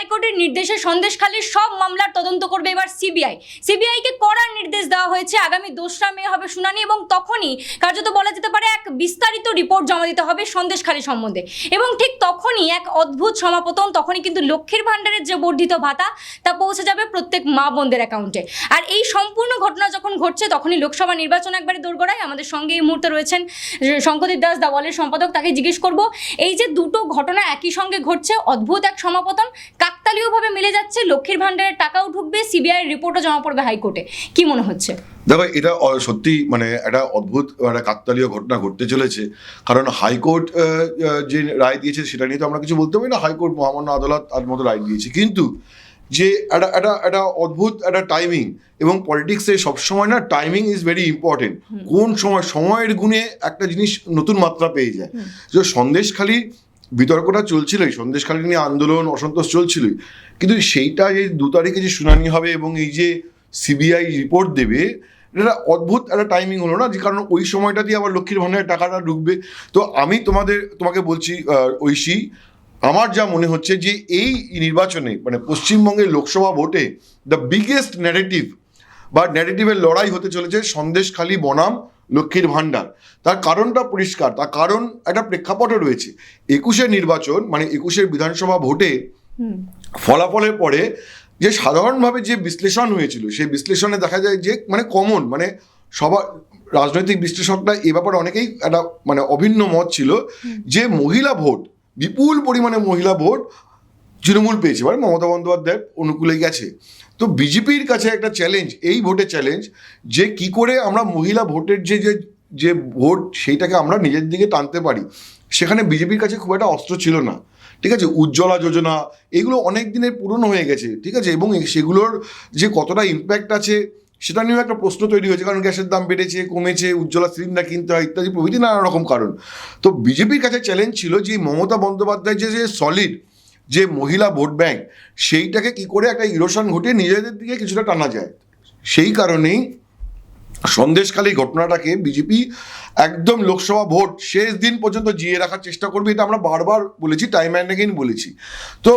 হাইকোর্টের নির্দেশে সন্দেশখালীর সব মামলার তদন্ত করবে এবার সিবিআই। সিবিআইকে করার নির্দেশ দেওয়া হয়েছে, আগামী দোসরা মে হবে শুনানি এবং তখনই কার্যত বলা যেতে পারে এক বিস্তারিত রিপোর্ট জমা দিতে হবে সন্দেশখালী সম্বন্ধে। এবং ঠিক তখনই এক অদ্ভুত সমাপতন, তখনই কিন্তু লক্ষ্মীর ভাণ্ডারের যে বর্ধিত ভাতা, তা পৌঁছে যাবে প্রত্যেক মা বোনদের অ্যাকাউন্টে। আর এই সম্পূর্ণ ঘটনা যখন ঘটছে, তখনই লোকসভা নির্বাচন একবারে দোরগোড়ায়। আমাদের সঙ্গে এই মুহূর্তে রয়েছেন শঙ্করদীপ দাস দাওয়ালের সম্পাদক, তাকে জিজ্ঞেস করব, এই যে দুটো ঘটনা একই সঙ্গে ঘটছে, অদ্ভুত এক সমাপতন কাকতালীয়ভাবে মিলে যাচ্ছে লক্ষ্মীর ভাণ্ডারের টাকাও ঢুকবে সিবিআই রিপোর্টও জমা পড়বে হাইকোর্টে। কি মনে হচ্ছে? দেখো এটা সত্যি মানে একটা অদ্ভুত একটা কাকতালীয় ঘটনা ঘটতে চলেছে। কারণ হাইকোর্ট যে রায় দিয়েছে সেটা নিয়ে তো আমরা কিছু বলতে পারি না। হাইকোর্ট মহামান্য আদালত তার মতো রায় দিয়েছে। কিন্তু যে একটা একটা একটা অদ্ভুত একটা টাইমিং এবং পলিটিক্সে সবসময় না টাইমিং ইজ ভেরি ইম্পর্টেন্ট কোন সময় সময়ের গুণে একটা জিনিস নতুন মাত্রা পেয়ে যায়। যে সন্দেশখালী বিতর্কটা চলছিলই সন্দেশখালী নিয়ে আন্দোলন অসন্তোষ চলছিলই। কিন্তু সেইটা এই দু তারিখে যে শুনানি হবে এবং এই যে সিবিআই রিপোর্ট দেবে, এটা অদ্ভুত একটা টাইমিং হলো না? যে কারণ ওই সময়টা দিয়ে আবার লক্ষ্মীর ভাণ্ডারের টাকাটা ঢুকবে। তো আমি তোমাদের, তোমাকে বলছি ঐশী, আমার যা মনে হচ্ছে যে এই নির্বাচনে মানে পশ্চিমবঙ্গের লোকসভা ভোটে দ্য বিগেস্ট ন্যারেটিভ বা ন্যারেটিভের লড়াই হতে চলেছে সন্দেশখালী বনাম লক্ষ্মীর ভাণ্ডার। তার কারণটা পরিষ্কার তার কারণ একটা প্রেক্ষাপটও রয়েছে। একুশের নির্বাচন মানে একুশের বিধানসভা ভোটে ফলাফলের পরে যে সাধারণভাবে যে বিশ্লেষণ হয়েছিল সেই বিশ্লেষণে দেখা যায় যে মানে কমন মানে সবার রাজনৈতিক বিশ্লেষকরা এ ব্যাপারে অনেকেই একটা মানে অভিন্ন মত ছিল যে মহিলা ভোট বিপুল পরিমাণে মহিলা ভোট তৃণমূল পেয়েছে। মানে মমতা বন্দ্যোপাধ্যায়ের অনুকূলে গেছে। তো বিজেপির কাছে একটা চ্যালেঞ্জ এই ভোটের চ্যালেঞ্জ যে কি করে আমরা মহিলা ভোটের যে যে যে ভোট সেইটাকে আমরা নিজের দিকে টানতে পারি। সেখানে বিজেপির কাছে খুব একটা অস্ত্র ছিল না। ঠিক আছে? উজ্জ্বলা যোজনা, এগুলো অনেক দিনের পুরনো হয়ে গেছে। ঠিক আছে? এবং সেগুলোর যে কতটা ইম্প্যাক্ট আছে, সেটা নিয়েও একটা প্রশ্ন তৈরি হয়েছে। কারণ গ্যাসের দাম বেড়েছে, কমেছে, উজ্জ্বলা সিলিন্ডার কিনতে হয়, ইত্যাদি প্রভৃতি নানা রকম কারণ। তো বিজেপির কাছে চ্যালেঞ্জ ছিল যে মমতা বন্দ্যোপাধ্যায় যে সলিড যে মহিলা ভোট ব্যাংক, সেইটাকে কি করে একটা ইরোশন ঘটিয়ে নিজেদের দিকে কিছুটা টানা যায়? সেই কারণেই সন্দেশখালী ঘটনাটাকে বিজেপি একদম লোকসভা ভোট শেষ দিন পর্যন্ত জিয়ে রাখার চেষ্টা করবে, এটা আমরা বারবার বলেছি টাইম অ্যান্ড বলেছি। তো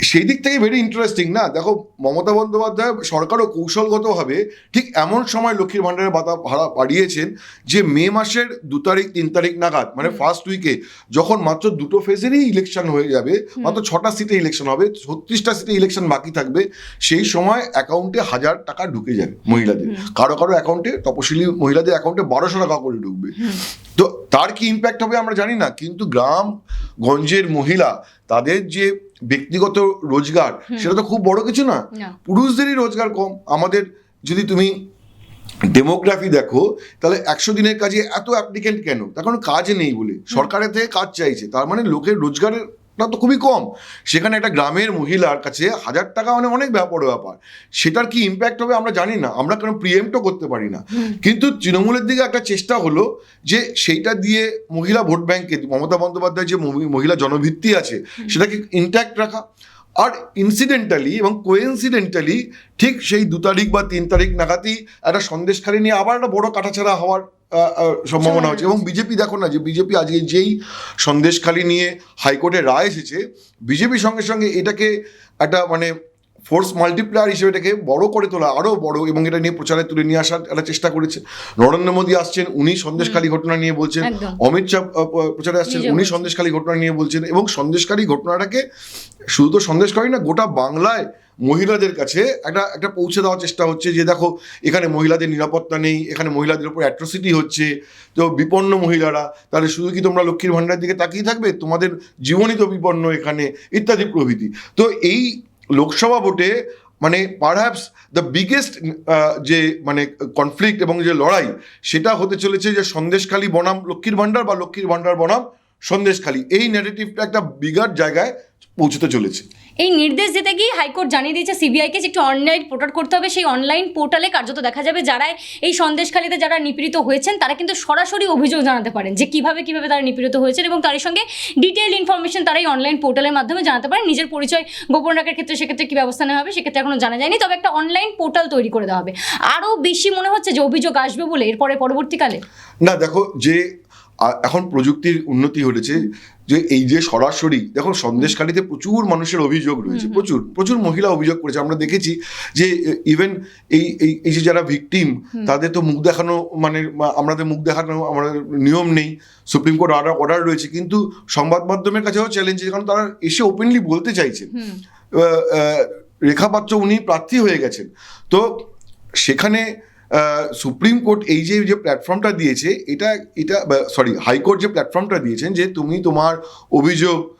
সেই দিক থেকে ভেরি ইন্টারেস্টিং না? দেখো মমতা বন্দ্যোপাধ্যায় সরকারও কৌশলগতভাবে ঠিক এমন সময় লক্ষ্মীর ভাণ্ডারের বাতা ভাড়া বাড়িয়েছেন যে মে মাসের দু তারিখ তিন তারিখ নাগাদ মানে ফার্স্ট উইকে যখন মাত্র দুটো ফেজেরই ইলেকশন হয়ে যাবে মাত্র ছটা সিটে ইলেকশন হবে ছত্রিশটা সিটে ইলেকশন বাকি থাকবে সেই সময় অ্যাকাউন্টে হাজার টাকা ঢুকে যাবে মহিলাদের। কারও কারও অ্যাকাউন্টে তপশিলি মহিলাদের অ্যাকাউন্টে বারোশো টাকা করে ঢুকবে। তো তার কি ইম্প্যাক্ট হবে আমরা জানি না কিন্তু গ্রাম গঞ্জের মহিলা তাদের যে ব্যক্তিগত রোজগার সেটা তো খুব বড় কিছু না। পুরুষদেরই রোজগার কম। আমাদের যদি তুমি ডেমোগ্রাফি দেখো তাহলে একশো দিনের কাজে এত অ্যাপ্লিকেন্ট কেন? তার কারণ কাজ নেই বলে। সরকারের থেকে কাজ চাইছে। তার মানে লোকের রোজগারের টা তো খুবই কম। সেখানে একটা গ্রামের মহিলার কাছে হাজার টাকা মানে অনেক ব্যাপার ব্যাপার। সেটার কি ইম্প্যাক্ট হবে আমরা জানি না। আমরা কেন প্রিএমটও করতে পারি না। কিন্তু তৃণমূলের দিকে একটা চেষ্টা হলো যে সেইটা দিয়ে মহিলা ভোট ব্যাংকে মমতা বন্দ্যোপাধ্যায়ের যে মহিলা জনভিত্তি আছে সেটাকে ইন্ট্যাক্ট রাখা। আর ইনসিডেন্টালি এবং কোয়েন্সিডেন্টালি ঠিক সেই দু তারিখ বা তিন তারিখ নাগাদই একটা সন্দেশখালী নিয়ে আবার একটা বড় কাটাছাড়া হওয়ার সম্ভাবনা হচ্ছে। এবং বিজেপি দেখো না যে বিজেপি আজকে যেই সন্দেশখালী নিয়ে হাইকোর্টে রায় এসেছে বিজেপির সঙ্গে সঙ্গে এটাকে একটা মানে ফোর্স মাল্টিপ্লায়ার হিসেবে এটাকে বড় করে তোলা আরও বড় এবং এটা নিয়ে প্রচারে তুলে নিয়ে আসার একটা চেষ্টা করেছে। নরেন্দ্র মোদী আসছেন উনি সন্দেশখালী ঘটনা নিয়ে বলছেন। অমিত শাহ প্রচারে আসছেন উনি। সন্দেশখালী ঘটনা নিয়ে বলছেন। এবং সন্দেশখালী ঘটনাটাকে শুধু তো সন্দেশকারী না গোটা বাংলায় মহিলাদের কাছে একটা একটা পৌঁছে দেওয়ার চেষ্টা হচ্ছে যে দেখো, এখানে মহিলাদের নিরাপত্তা নেই, এখানে মহিলাদের উপর অ্যাট্রোসিটি হচ্ছে, তো বিপন্ন মহিলারা, তাহলে শুধু কি তোমরা লক্ষ্মীর ভাণ্ডারের দিকে তাকিয়ে থাকবে? তোমাদের জীবনই তো বিপন্ন এখানে, ইত্যাদি প্রভৃতি। তো এই লোকসভা ভোটে মানে পারহ্যাপস দ্য বিগেস্ট যে মানে কনফ্লিক্ট এবং যে লড়াই, সেটা হতে চলেছে যে সন্দেশখালী বনাম লক্ষ্মীর ভাণ্ডার বা লক্ষ্মীর ভাণ্ডার বনাম সন্দেশখালী। এই ন্যারেটিভটা একটা বিগার জায়গায় পৌঁছতে চলেছে। এই নির্দেশ দিতে গিয়ে হাইকোর্ট জানিয়ে দিয়েছে সিবিআইকে যে একটু অনলাইন পোর্টাল করতে হবে। সেই অনলাইন পোর্টালে কার্যত দেখা যাবে যারা এই সন্দেশখালীতে যারা নিপীড়িত হয়েছেন, তারা কিন্তু সরাসরি অভিযোগ জানাতে পারেন যে কীভাবে কীভাবে তারা নিপীড়িত হয়েছেন এবং তার সঙ্গে ডিটেইল ইনফরমেশন তারা এই অনলাইন পোর্টালের মাধ্যমে জানাতে পারেন। নিজের পরিচয় গোপন রাখার ক্ষেত্রে সেক্ষেত্রে কী ব্যবস্থা নেওয়া হবে সেক্ষেত্রে এখনও জানা যায়নি। তবে একটা অনলাইন পোর্টাল তৈরি করে দেওয়া হবে। আরও বেশি মনে হচ্ছে যে অভিযোগ আসবে বলে এরপরে পরবর্তীকালে? না, দেখো, যে এখন প্রযুক্তির উন্নতি ঘটেছে যে এই যে সরাসরি দেখো সন্দেশখালিতে প্রচুর মানুষের অভিযোগ রয়েছে প্রচুর প্রচুর মহিলা অভিযোগ করেছে। আমরা দেখেছি যে ইভেন এই এই এই যে যারা ভিকটিম তাদের তো মুখ দেখানো মানে আমাদের মুখ দেখানো আমাদের নিয়ম নেই। সুপ্রিম কোর্ট অর্ডার অর্ডার রয়েছে কিন্তু সংবাদ মাধ্যমের কাছেও চ্যালেঞ্জ কারণ তারা এসে ওপেনলি বলতে চাইছেন। রেখা পাত্র উনি প্রার্থী হয়ে গেছেন। তো সেখানে সুপ্রিম কোর্ট এই যে যে প্ল্যাটফর্মটা দিয়েছে এটা এটা সরি হাইকোর্ট যে প্ল্যাটফর্মটা দিয়েছেন যে তুমি তোমার অভিযোগ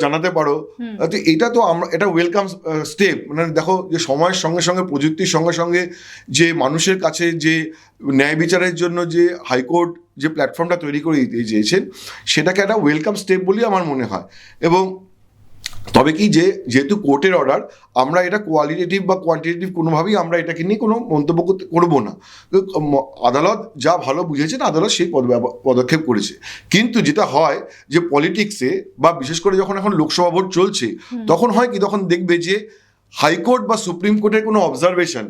জানাতে পারো তো এটা তো আমরা এটা ওয়েলকাম স্টেপ মানে দেখো যে সময়ের সঙ্গে সঙ্গে প্রযুক্তির সঙ্গে সঙ্গে যে মানুষের কাছে যে ন্যায় বিচারের জন্য যে হাইকোর্ট যে প্ল্যাটফর্মটা তৈরি করে দিতে চেয়েছেন সেটাকে একটা ওয়েলকাম স্টেপ বলেই আমার মনে হয়। এবং তবে কি যে যেহেতু কোর্টের অর্ডার আমরা এটা কোয়ালিটেটিভ বা কোয়ান্টিটেটিভ কোনোভাবেই আমরা এটাকে নিয়ে কোনো মন্তব্য করতে করব না। আদালত যা ভালো বুঝেছেন আদালত সেই পদ পদক্ষেপ করেছে। কিন্তু যেটা হয় যে পলিটিক্সে বা বিশেষ করে যখন এখন লোকসভা ভোট চলছে তখন হয় কি তখন দেখবে যে হাইকোর্ট বা সুপ্রিম কোর্টের কোনো অবজারভেশন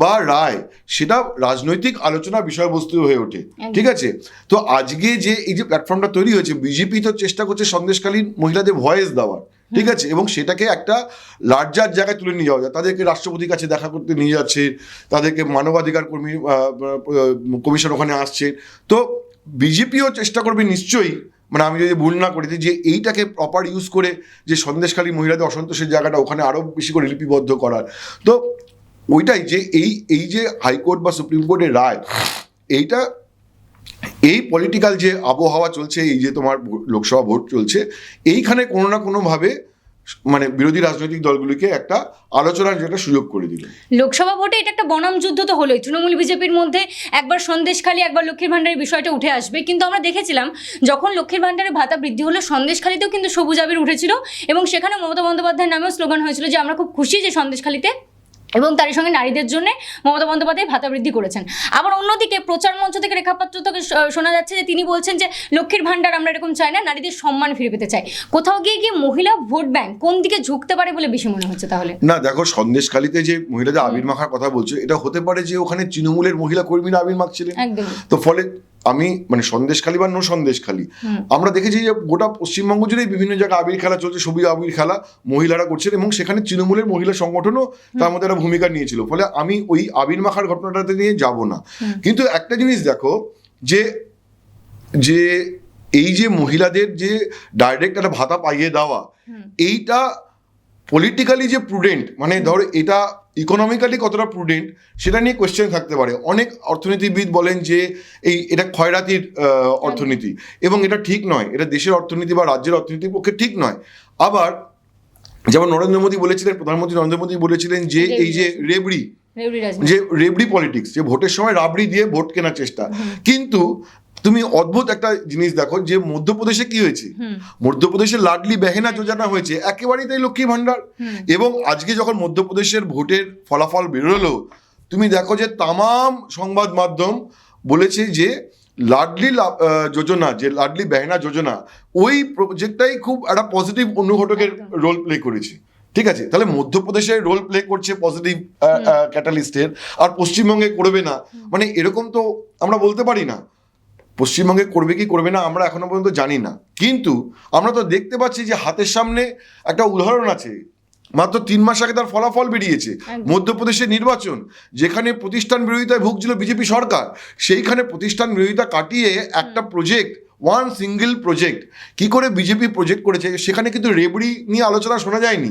বা রায় সেটা রাজনৈতিক আলোচনা বিষয়বস্তু হয়ে ওঠে। ঠিক আছে? তো আজকে যে এই যে প্ল্যাটফর্মটা তৈরি হয়েছে বিজেপি তো চেষ্টা করছে সন্দেশকালীন মহিলাদের ভয়েস দেওয়ার। ঠিক আছে? এবং সেটাকে একটা লার্জার জায়গায় তুলে নিয়ে যাওয়া যায়। তাদেরকে রাষ্ট্রপতির কাছে দেখা করতে নিয়ে যাচ্ছে তাদেরকে মানবাধিকার কর্মী কমিশন ওখানে আসছে তো বিজেপিও চেষ্টা করবে নিশ্চয়ই মানে আমি যদি ভুল না করি যে এইটাকে প্রপার ইউজ করে যে সন্দেশখালী মহিলাদের অসন্তোষের জায়গাটা ওখানে আরও বেশি করে লিপিবদ্ধ করার। তো ওইটাই যে এই এই যে হাইকোর্ট বা সুপ্রিম কোর্টের রায়, এইটা এই পলিটিক্যাল যে আবহাওয়া চলছে, এই যে তোমার লোকসভা ভোট চলছে, এইখানে কোনো না কোনোভাবে মানে বিরোধী রাজনৈতিক দলগুলিকে একটা আলোচনার যে একটা সুযোগ করে দিল। লোকসভা ভোটে এটা একটা বনাম যুদ্ধ তো হলোই। তৃণমূল বিজেপির মধ্যে একবার সন্দেশখালী একবার লক্ষ্মীর ভাণ্ডারের বিষয়টা উঠে আসবে। কিন্তু আমরা দেখেছিলাম, যখন লক্ষ্মীর ভাণ্ডারের ভাতা বৃদ্ধি হলো সন্দেশখালীতেও কিন্তু সবুজ আবির উঠেছিল এবং সেখানে মমতা বন্দ্যোপাধ্যায়ের নামেও স্লোগান হয়েছিল যে, আমরা খুব খুশি যে সন্দেশখালীতে এবং তারই সঙ্গে নারীদের জন্য মমতা বন্দ্যোপাধ্যায় ভাতা বৃদ্ধি করেছেন। আবার অন্যদিকে প্রচার মঞ্চ থেকে রেখাপাত্র থেকে শোনা যাচ্ছে যে তিনি বলছেন যে লক্ষ্মীর ভাণ্ডার আমরা এরকম চাই না নারীদের সম্মান ফিরে পেতে চাই। কোথাও গিয়ে গিয়ে মহিলা ভোট ব্যাংক কোন দিকে ঝুঁকতে পারে বলে বেশি মনে হচ্ছে তাহলে? না দেখো সন্দেশখালিতে যে মহিলাদের আবির মাখার কথা বলছো এটা হতে পারে যে ওখানে তৃণমূলের মহিলা কর্মীরা আবির মাখছিলেন একদম তো ফলে আমি মানে সন্দেশখালী বা নো সন্দেশখালী আমরা দেখেছি যে গোটা পশ্চিমবঙ্গ জুড়েই বিভিন্ন জায়গায় আবির খেলা চলছে সবুজ আবির খেলা মহিলারা করছেন এবং সেখানে তৃণমূলের মহিলা সংগঠনও তার মধ্যে একটা ভূমিকা নিয়েছিল। ফলে আমি ওই আবির মাখার ঘটনাটাতে নিয়ে যাব না। কিন্তু একটা জিনিস দেখো যে যে এই যে মহিলাদের যে ডাইরেক্ট একটা ভাতা পাইয়ে দেওয়া এইটা পলিটিক্যালি যে প্রুডেন্ট মানে ধরো এটা ইকোনমিক্যালি কতটা প্রুডেন্ট সেটা নিয়ে কোয়েশ্চেন থাকতে পারে। অনেক অর্থনীতিবিদ বলেন যে এই এটা ক্ষয়রাতির অর্থনীতি। এবং এটা ঠিক নয়। এটা দেশের অর্থনীতি বা রাজ্যের অর্থনীতির পক্ষে ঠিক নয়। আবার যেমন নরেন্দ্র মোদী বলেছিলেন প্রধানমন্ত্রী নরেন্দ্র মোদী বলেছিলেন যে এই যে রেবড়ি যে রেবড়ি পলিটিক্স যে ভোটের সময় রাবড়ি দিয়ে ভোট কেনার চেষ্টা। কিন্তু তুমি অদ্ভুত একটা জিনিস দেখো যে মধ্যপ্রদেশে কি হয়েছে? মধ্যপ্রদেশে লাডলি বেহেনা যোজনা হয়েছে একেবারেই তাই লক্ষ্মী ভান্ডার এবং আজকে যখন মধ্যপ্রদেশের ভোটের ফলাফল বেরোলো তুমি দেখো যে তামাম সংবাদ মাধ্যম বলেছে যে লাডলি যোজনা যে লাডলি বেহেনা যোজনা ওই প্রজেক্টটাই খুব একটা পজিটিভ অনুঘটকের রোল প্লে করেছে। ঠিক আছে? তাহলে মধ্যপ্রদেশে রোল প্লে করছে পজিটিভ ক্যাটালিস্টের আর পশ্চিমবঙ্গে করবে না। মানে এরকম তো আমরা বলতে পারি না। পশ্চিমবঙ্গে করবে কি করবে না আমরা এখনও পর্যন্ত জানি না। কিন্তু আমরা তো দেখতে পাচ্ছি যে হাতের সামনে একটা উদাহরণ আছে। মাত্র তিন মাস আগে তার ফলাফল বেরিয়েছে। মধ্যপ্রদেশের নির্বাচন যেখানে প্রতিষ্ঠান বিরোধিতায় ভুগছিল বিজেপি সরকার সেইখানে প্রতিষ্ঠান বিরোধিতা কাটিয়ে একটা প্রজেক্ট ওয়ান সিঙ্গেল প্রজেক্ট কি করে বিজেপি প্রজেক্ট করেছে সেখানে কিন্তু রেবড়ি নিয়ে আলোচনা শোনা যায়নি।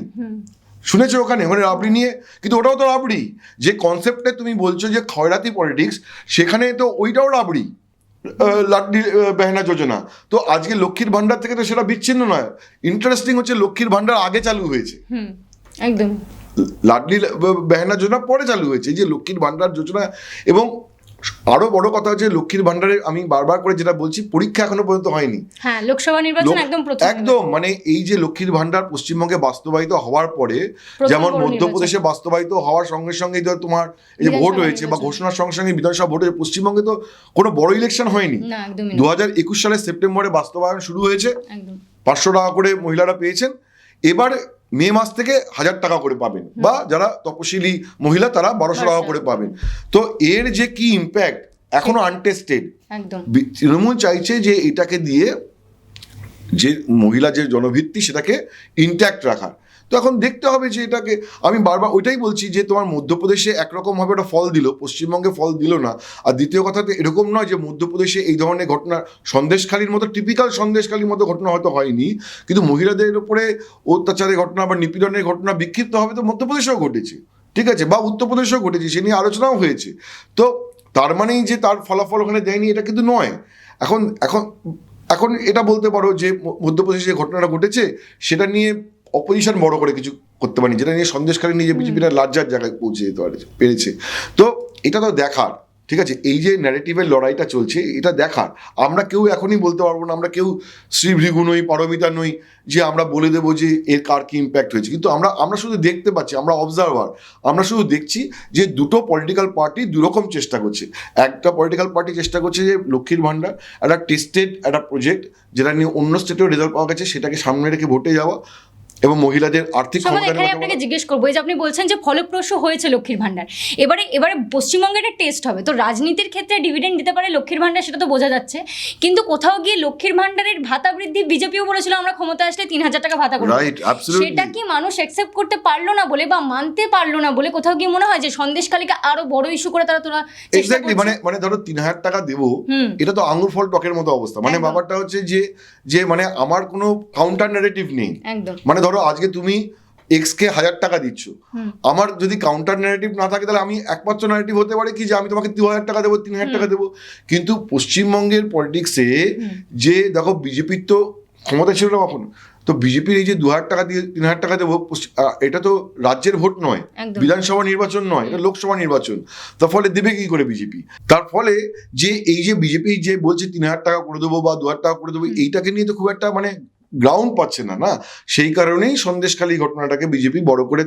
শুনেছো ওখানে? মানে রাবড়ি নিয়ে? কিন্তু ওটাও তো রাবড়ি। যে কনসেপ্টে তুমি বলছো যে খয়রাতি পলিটিক্স সেখানে তো ওইটাও রাবড়ি। লাডলি বেহনা যোজনা। তো আজকে লক্ষ্মীর ভান্ডার থেকে তো সেটা বিচ্ছিন্ন নয়। ইন্টারেস্টিং হচ্ছে লক্ষ্মীর ভান্ডার আগে চালু হয়েছে। একদম। লাডলি বেহনা যোজনা পরে চালু হয়েছে। এই যে লক্ষ্মীর ভান্ডার যোজনা এবং আরও বড় কথা হচ্ছে লক্ষ্মীর ভান্ডারে আমি বারবার করে যেটা বলছি পরীক্ষা এখনও পর্যন্ত হয়নি। হ্যাঁ লোকসভা নির্বাচন একদম একদম মানে এই যে লক্ষ্মীর ভান্ডার পশ্চিমবঙ্গে বাস্তবায়িত হওয়ার পরে যেমন মধ্যপ্রদেশে বাস্তবায়িত হওয়ার সঙ্গে সঙ্গে ধর তোমার এই যে ভোট হয়েছে বা ঘোষণার সঙ্গে সঙ্গে বিধানসভা ভোট হয়েছে পশ্চিমবঙ্গে তো কোনো বড় ইলেকশন হয়নি। দু হাজার একুশ সালের সেপ্টেম্বরে বাস্তবায়ন শুরু হয়েছে। পাঁচশো টাকা করে মহিলারা পেয়েছেন। এবার মে মাস থেকে হাজার টাকা করে পাবেন। বা যারা তপশিলি মহিলা তারা বারোশো টাকা করে পাবেন। তো এর যে কি ইম্প্যাক্ট এখনও আনটেস্টেড তৃণমূল চাইছে যে এটাকে দিয়ে যে মহিলা যে জনভিত্তি সেটাকে ইন্ট্যাক্ট রাখার। তো এখন দেখতে হবে যে এটাকে, আমি বারবার ওইটাই বলছি যে তোমার মধ্যপ্রদেশে একরকমভাবে ওটা ফল দিল, পশ্চিমবঙ্গে ফল দিল না। আর দ্বিতীয় কথা তো এরকম নয় যে মধ্যপ্রদেশে এই ধরনের ঘটনা, সন্দেশখালির মতো টিপিক্যাল সন্দেশখালির মতো ঘটনা হয়তো হয়নি, কিন্তু মহিলাদের উপরে অত্যাচারের ঘটনা বা নিপীড়নের ঘটনা বিক্ষিপ্ত হবে তো মধ্যপ্রদেশেও ঘটেছে। ঠিক আছে? বা উত্তরপ্রদেশেও ঘটেছে, সে নিয়ে আলোচনাও হয়েছে। তো তার মানেই যে তার ফলাফল ওখানে দেয়নি এটা কিন্তু নয়। এখন এখন এখন এটা বলতে পারো যে মধ্যপ্রদেশে যে ঘটনাটা ঘটেছে, সেটা নিয়ে অপোজিশন বড় করে কিছু করতে পারেনি যেটা নিয়ে সন্দেশকারী নিয়ে যে বিজেপিটা লাজ্জার জায়গায় পৌঁছে যেতে পারে পেরেছে। তো এটা তো দেখার ঠিক আছে? এই যে ন্যারেটিভের লড়াইটা চলছে এটা দেখার। আমরা কেউ এখনই বলতে পারব না আমরা কেউ শ্রীভৃগু নই পারমিতা নই যে আমরা বলে দেবো যে এর কার কি ইম্প্যাক্ট হয়েছে। কিন্তু আমরা আমরা শুধু দেখতে পাচ্ছি আমরা অবজারভার আমরা শুধু দেখছি যে দুটো পলিটিক্যাল পার্টি দুরকম চেষ্টা করছে। একটা পলিটিক্যাল পার্টি চেষ্টা করছে যে লক্ষ্মীর ভাণ্ডার একটা টেস্টেড একটা প্রজেক্ট যেটা নিয়ে অন্য স্টেটেও রেজাল্ট পাওয়া গেছে সেটাকে সামনে রেখে ভোটে যাওয়া এবং মহিলাদের আর্থিক এখানে আপনাকে জিজ্ঞেস করব এই যে আপনি বলছেন যে ফলপ্রসূ হয়েছে লক্ষ্মীর ভান্ডার এবারে এবারে পশ্চিমবঙ্গে একটা টেস্ট হবে তো রাজনীতির ক্ষেত্রে ডিভিডেন্ড দিতে পারে লক্ষ্মীর ভান্ডার সেটা তো বোঝা যাচ্ছে কিন্তু কোথাও গিয়ে লক্ষ্মীর ভান্ডারের ভাতা বৃদ্ধি বিজেপিও বলেছিল আমরা ক্ষমতা আসলে তিন হাজার টাকা ভাতা করব। সেটা কি মানুষ অ্যাকসেপ্ট করতে পারল না বলে বা মানতে পারল না বলে কোথাও গিয়ে মনে হয় যে সন্দেশখালীকে আরও বড় ইস্যু করে তারা তোরা এক্স্যাক্টলি মানে মানে ধরো তিন হাজার টাকা দেবো এটা তো আঙুর ফল টকের মতো অবস্থা। মানে ব্যাপারটা হচ্ছে যে যে মানে আমার কোনো কাউন্টার ন্যারেটিভ নেই। একদম। মানে ধরো আজকে তুমি এক্স কে হাজার টাকা দিচ্ছ। আমার যদি কাউন্টার ন্যারেটিভ না থাকে তাহলে আমি একমাত্র ন্যারেটিভ হতে পারে কি যে আমি তোমাকে দু হাজার টাকা দেবো তিন হাজার টাকা দেবো। কিন্তু পশ্চিমবঙ্গের পলিটিক্সে যে দেখো বিজেপির তো ক্ষমতা ছিল না কখনো। তো বিজেপির এই যে দু হাজার টাকা দিয়ে তিন হাজার টাকা দেবো এটা তো রাজ্যের ভোট নয় বিধানসভা নির্বাচন নয় এটা লোকসভা নির্বাচন। তার ফলে দেবে কি করে বিজেপি তার ফলে যে এই যে বিজেপি যে বলছে তিন হাজার টাকা করে দেবো বা দু হাজার টাকা করে দেবো এইটাকে নিয়ে তো খুব একটা মানে গ্রাউন্ড পাচ্ছে না না? সেই কারণেই সন্দেশখালী ঘটনাটাকে বিজেপি বড় করে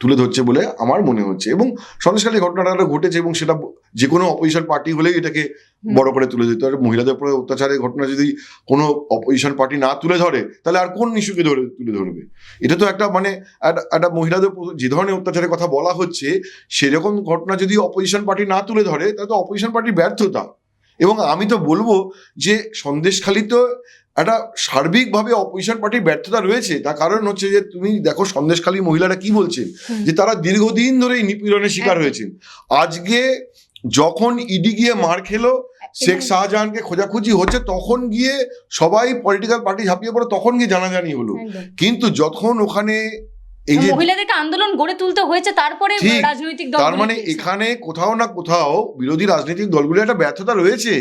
তুলে ধরছে বলে আমার মনে হচ্ছে এবং সন্দেশখালী ঘটনাটা ঘটেছে এবং সেটা যে কোনো অপোজিশন পার্টি হলেই এটাকে। বড় করে তুলে দিতে পারে। মহিলাদের উপরে অত্যাচারের ঘটনা যদি কোনো অপোজিশন পার্টি না তুলে ধরে তাহলে আর কোন ইস্যুকে ধরে তুলে ধরবে? এটা তো একটা মানে একটা- একটা মহিলাদের যে ধরনের অত্যাচারের কথা বলা হচ্ছে সেরকম ঘটনা যদি অপোজিশন পার্টি না তুলে ধরে তাহলে তো অপোজিশন পার্টির ব্যর্থতা। এবং আমি তো বলব যে সন্দেশখালী তো একটা সার্বিকভাবে অপোজিশন পার্টির ব্যর্থতা রয়েছে তার কারণ হচ্ছে যে তুমি দেখো সন্দেশখালী মহিলারা কি বলছেন? যে তারা দীর্ঘদিন ধরে এই নিপীড়নের শিকার। হয়েছেন। আজকে যখন ইডি গিয়ে মার খেলো শেখ শাহজাহানকে খোঁজাখুঁজি হচ্ছে তখন গিয়ে সবাই পলিটিক্যাল পার্টি ঝাঁপিয়ে পড়ে তখন গিয়ে জানাজানি হলো। কিন্তু যখন ওখানে এই যে মহিলাদেরকে আন্দোলন গড়ে তুলতে হয়েছে তারপরে। রাজনৈতিক দল তার মানে এখানে কোথাও না কোথাও বিরোধী রাজনৈতিক দলগুলোর একটা ব্যর্থতা রয়েছে।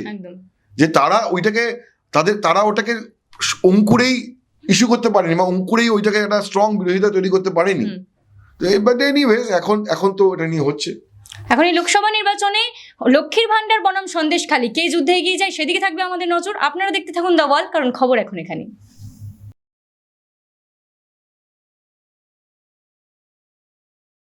যে তারা ওইটাকে তাদের তারা ওটাকে অঙ্কুরেই ইস্যু করতে পারেনি বা অঙ্কুরেই ওইটাকে একটা স্ট্রং বিরোধিতা তৈরি করতে পারেনি। বাট এনিওয়েজ এখন এখন তো এটা নিয়ে হচ্ছে। এখন এই লোকসভা নির্বাচনে লক্ষ্মীর ভাণ্ডার বনাম সন্দেশ খালি। কে যুদ্ধে এগিয়ে যায় সেদিকে থাকবে আমাদের নজর। আপনারা দেখতে থাকুন দ্য ওয়াল কারণ খবর এখন এখানে